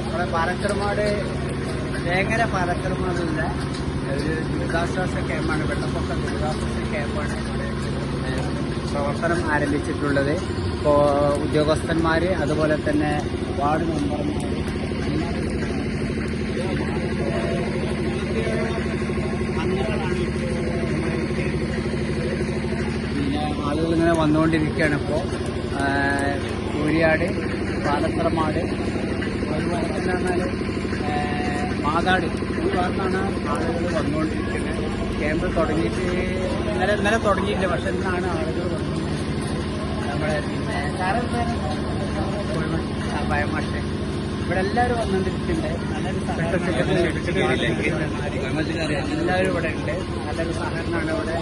നമ്മുടെ പാലക്കർമാട് വേങ്ങര പാലക്കർമാടില്ല ഒരു ദുരിതാശ്വാസ ക്യാമ്പാണ്. വെള്ളപ്പൊക്ക ദുരിതാശ്വാസ ക്യാമ്പാണ് പ്രവർത്തനം ആരംഭിച്ചിട്ടുള്ളത്. ഇപ്പോൾ ഉദ്യോഗസ്ഥന്മാർ അതുപോലെ തന്നെ വാർഡ് മെമ്പർമാർ പിന്നെ ആളുകൾ ഇങ്ങനെ വന്നുകൊണ്ടിരിക്കുകയാണ് ഇപ്പോൾ. കൂരിയാട് പാലത്തറമാട് അതുപോലെ തന്നെ പറഞ്ഞാൽ മാതാട് ഈ ഭാഗത്താണ് ആളുകൾ വന്നുകൊണ്ടിരിക്കുന്നത്. ക്യാമ്പ് തുടങ്ങിയിട്ട് ഇന്നലെ ഇന്നലെ തുടങ്ങിയില്ല പക്ഷെ ഇന്നാണ് ആളുകൾ വന്നുകൊണ്ടിരിക്കുന്നത്. നമ്മുടെ പിന്നെ ഭയമാട്ടെ ഇവിടെ എല്ലാവരും വന്നുകൊണ്ടിരിക്കുന്നുണ്ട്. നല്ലൊരു സഹകരണം എല്ലാവരും ഇവിടെ ഉണ്ട്. നല്ലൊരു സഹകരണമാണ് ഇവിടെ.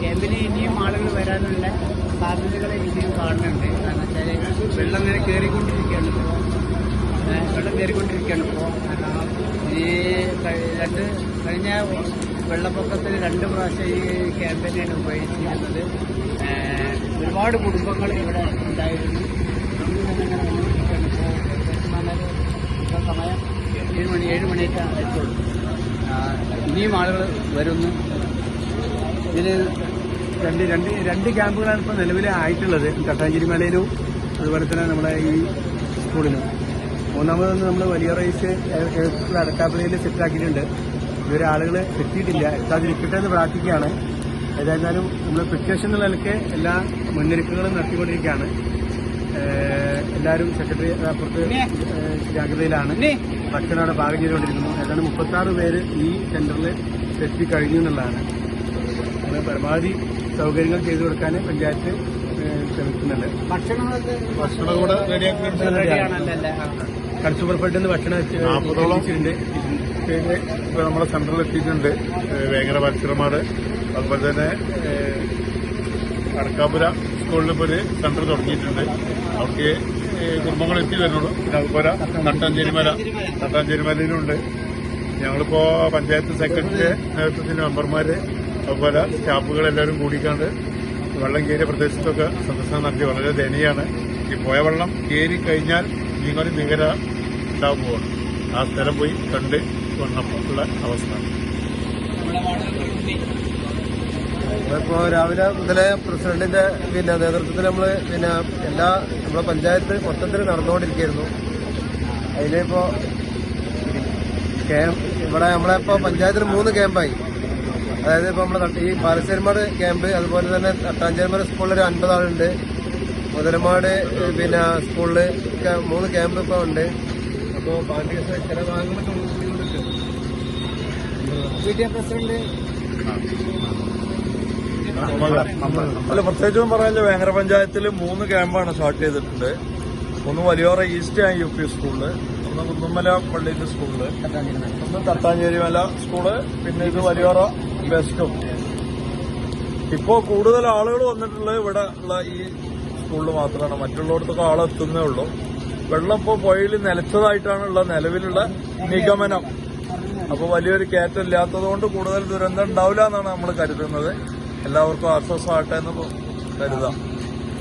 ക്യാമ്പിന് ഇനിയും ആളുകൾ വരാനുള്ള സാധ്യതകൾ ഇനിയും കാണുന്നുണ്ട്. കാരണം വെച്ചാൽ വെള്ളം ഇങ്ങനെ കയറിക്കൊണ്ടിരിക്കുകയാണ് വെള്ളം കയറിക്കൊണ്ടിരിക്കുകയാണ് ഇപ്പോൾ. ഈ രണ്ട് കഴിഞ്ഞ വെള്ളപ്പൊക്കത്തിൽ രണ്ട് പ്രാവശ്യം ഈ ക്യാമ്പയിനാണ് ഉപയോഗിച്ചിരുന്നത്. ഒരുപാട് കുടുംബങ്ങൾ ഇവിടെ ഉണ്ടായിരുന്നു. സമയം ഏഴ് മണി ഏഴ് മണിയൊക്കെ എത്തുള്ളൂ ഇനിയും ആളുകൾ വരുന്നു. ഇതിന് രണ്ട് രണ്ട് രണ്ട് ക്യാമ്പുകളാണ് ഇപ്പോൾ നിലവിൽ ആയിട്ടുള്ളത്. കട്ടാഞ്ചേരി മലയിലും അതുപോലെ തന്നെ നമ്മുടെ ഈ സ്കൂളിലും. മൂന്നാമതൊന്ന് നമ്മൾ വലിയ റേസ് അടക്കാപ്പുഴയിൽ സെറ്റാക്കിയിട്ടുണ്ട്. ഇതുവരെ ആളുകൾ എത്തിയിട്ടില്ല. എത്താതിരിക്കട്ടെ എന്ന് പ്രാർത്ഥിക്കുകയാണ്. ഏതായിരുന്നാലും നമ്മൾ പ്രിക്കോഷൻ എന്നുള്ള നിലയ്ക്ക് എല്ലാ മുന്നൊരുക്കങ്ങളും നടത്തിക്കൊണ്ടിരിക്കുകയാണ്. എല്ലാവരും സെക്രട്ടറി അപ്പുറത്ത് ജാഗ്രതയിലാണ്. ഭക്ഷണം അവിടെ പാകം ചെയ്തുകൊണ്ടിരിക്കുന്നു. ഏതാണ്ട് മുപ്പത്തി ആറ് പേര് ഈ സെന്ററിൽ എത്തി കഴിഞ്ഞു എന്നുള്ളതാണ്. അങ്ങനെ പരമാവധി സൗകര്യങ്ങൾ ചെയ്തു കൊടുക്കാൻ പഞ്ചായത്ത് ശ്രമിക്കുന്നുണ്ട്. ഭക്ഷണം കൂടെ റെഡിയാണല്ലോ കൺസ്യൂമർ ഫെഡിൽ നിന്ന് ഭക്ഷണം ഇപ്പൊ നമ്മുടെ സെന്ററിൽ എത്തിയിട്ടുണ്ട്. വേങ്ങര പരച്ചുരമാട് അതുപോലെ തന്നെ അടക്കാപുര സ്കൂളിൽ ഇപ്പോൾ ഒരു സെന്റർ തുടങ്ങിയിട്ടുണ്ട്. അവർക്ക് കുടുംബങ്ങൾ എത്തി വരുന്നുള്ളൂ. പിന്നെ അതുപോലെ തട്ടാഞ്ചേരിമല തട്ടാഞ്ചേരിമലയിലുണ്ട് ഞങ്ങളിപ്പോ പഞ്ചായത്ത് സെക്രട്ടറിയുടെ നേതൃത്വത്തിൽ മെമ്പർമാർ അതുപോലെ സ്റ്റാഫുകൾ എല്ലാവരും കൂടിക്കാണ്ട് വെള്ളം കയറിയ പ്രദേശത്തൊക്കെ സന്ദർശനം നടത്തി. വളരെ ദയനീയാണ് ഈ പോയ വെള്ളം കയറി കഴിഞ്ഞാൽ ഇങ്ങനെ നികര ഉണ്ടാവും പോവാണ്. ആ സ്ഥലം പോയി കണ്ട് വന്നപ്പോൾ അവസ്ഥ. ഇപ്പോ രാവിലെ മുതലേ പ്രസിഡന്റിന്റെ പിന്നെ നേതൃത്വത്തിൽ നമ്മൾ പിന്നെ എല്ലാ നമ്മുടെ പഞ്ചായത്ത് മൊത്തത്തിൽ നടന്നുകൊണ്ടിരിക്കുകയായിരുന്നു. അതിലിപ്പോ ക്യാമ്പ് ഇവിടെ നമ്മളെ ഇപ്പോൾ പഞ്ചായത്തിൽ മൂന്ന് ക്യാമ്പായി അതായത് ഇപ്പൊ നമ്മുടെ ഈ പാലശ്ശേരിമാട് ക്യാമ്പ് അതുപോലെ തന്നെ തട്ടാഞ്ചേരിമാട് സ്കൂളിൽ ഒരു അൻപത് ആളുണ്ട്. മുതലമാട് പിന്നെ സ്കൂളിൽ മൂന്ന് ക്യാമ്പ് ഇപ്പൊ ഉണ്ട്. അപ്പോൾ ബാക്കി ചില ഭാഗങ്ങളൊക്കെ പ്രസിഡന്റ്. അല്ല പ്രത്യേകിച്ചും പറയാനില്ല. വേങ്ങര പഞ്ചായത്തിൽ മൂന്ന് ക്യാമ്പാണ് സ്റ്റാർട്ട് ചെയ്തിട്ടുണ്ട്. ഒന്ന് Valiyora east and U P സ്കൂളിൽ ഒന്ന് കുന്നുമല പള്ളിയിലെ സ്കൂളിൽ ഒന്ന് തട്ടാഞ്ചേരിമല സ്കൂൾ പിന്നെ ഇത് വലിയോറ ബെസ്റ്റും ഇപ്പോ കൂടുതൽ ആളുകൾ വന്നിട്ടുള്ളത് ഇവിടെ ഉള്ള ഈ സ്കൂളിൽ മാത്രമാണ്. മറ്റുള്ളിടത്തൊക്കെ ആളെത്തുന്നേ ഉള്ളൂ. വെള്ളം ഇപ്പോൾ പുഴയിൽ നിലച്ചതായിട്ടാണ് ഉള്ള നിലവിലുള്ള നിഗമനം. അപ്പോൾ വലിയൊരു കയറ്റം ഇല്ലാത്തതുകൊണ്ട് കൂടുതൽ ദുരന്തം ഉണ്ടാവില്ല എന്നാണ് നമ്മൾ കരുതുന്നത്. എല്ലാവർക്കും ആശ്വാസമാകട്ടെ എന്ന് കരുതാം.